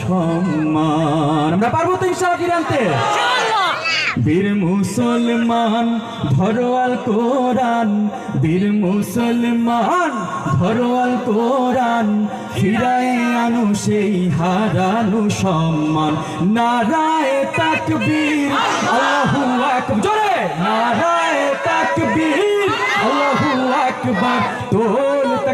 সম্মান বীর মুসলমান ধরোয়াল কোরআন বীর মুসলমান ধরোয়াল কোরআন ফিরায় আনো সেই হারানো সম্মান। নারায় তাকবীর, আল্লাহু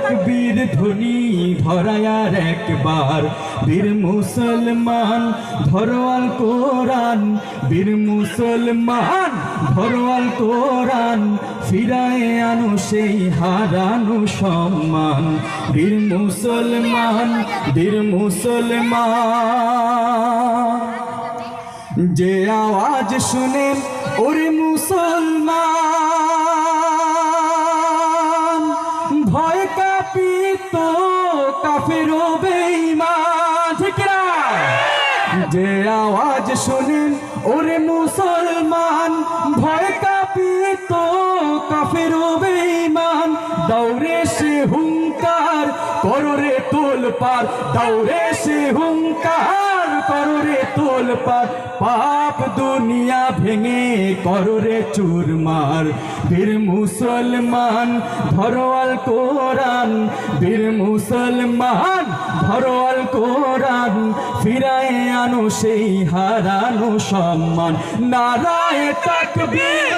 তাকবীর ধ্বনি ধরায়ার একবার। বীর মুসলমান ধরোয়াল কোরআন। বীর মুসলমান ধরোয়াল কোরআন। ফিরায় আনো সেই হারানো সম্মান। বীর মুসলমান বীর মুসলমান। যে আওয়াজ শুনে, ওরে মুসলমান কাফের বেঈমান, ঠিক যে আওয়াজ শুনেন, ওরে মুসলমান, ভয় কাঁপিত কাফের বেইমান দৌড়ে সে হুঙ্কার কররে তোল পার দৌড়ে সে হুঙ্কার। কররে তোল পার পাপ দুনিয়া ভেঙে কররে চুরমার। বীর মুসলমান, ধরোয়াল কোরআন বীর মুসলমান, ধরোয়াল কোরআন ফিরায় আনো সেই হারানো সম্মান। নারায় তাকবীর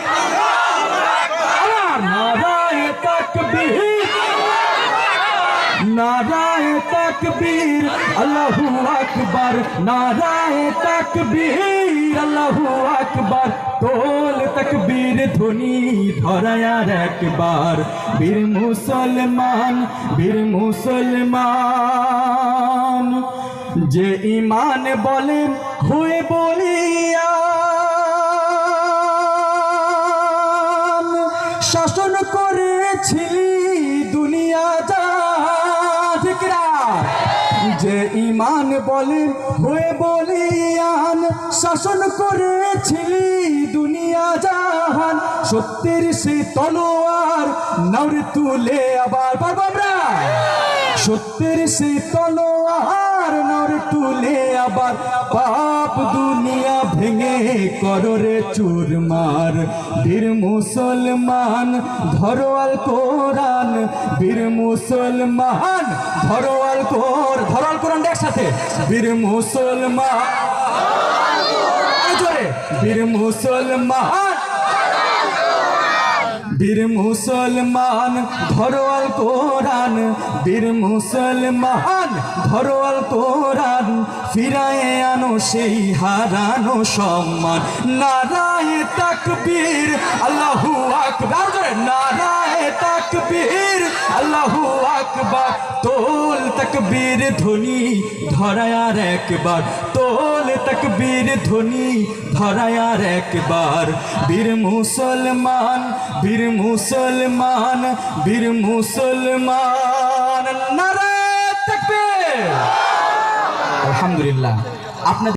নারায় তাকবীর। নারায় তাকবীর, আল্লাহু আকবার। নারায় তাকবীর, আল্লাহু আকবার। তোল তাকবীর ধ্বনি ধরায়ার একবার। বীর মুসলমান বীর মুসলমান, যে ইমান বলেন, হয়ে বলে হয়ে বলিয়ান, শাসন করেছিলি দুনিয়া জাহান। সত্যের সে তলোয়ার নৌরে তুলে আবার আমরা? সত্যের সে তলোয়ার নর তুলে আবার পাপ দুনিয়া ভেঙে কররে চুরমার বীর মুসলমান, ধরোয়াল কোরআন বীর মুসলমান, ধরোয়াল কোর কোরআন একসাথে বীর মুসলমান। বীর মুসলমান। বীর মুসলমান ধরোয়াল কোরআন। বীর মুসলমান ধরোয়াল কোরআন। ফিরায় আনো সেই হারানো সম্মান। নারায় তাকবীর, আল্লাহু আকবার। নারায় তাকবীর, আল্লাহু আকবার। তোল তাকবীর ধ্বনি ধরায়ার একবার। তোল তকবীর ধ্বনি ধরায়ার একবার। বীর মুসলমান বীর মুসলমান বীর মুসলমান। নারায় তকবীর। আলহামদুলিল্লাহ। আপনাদের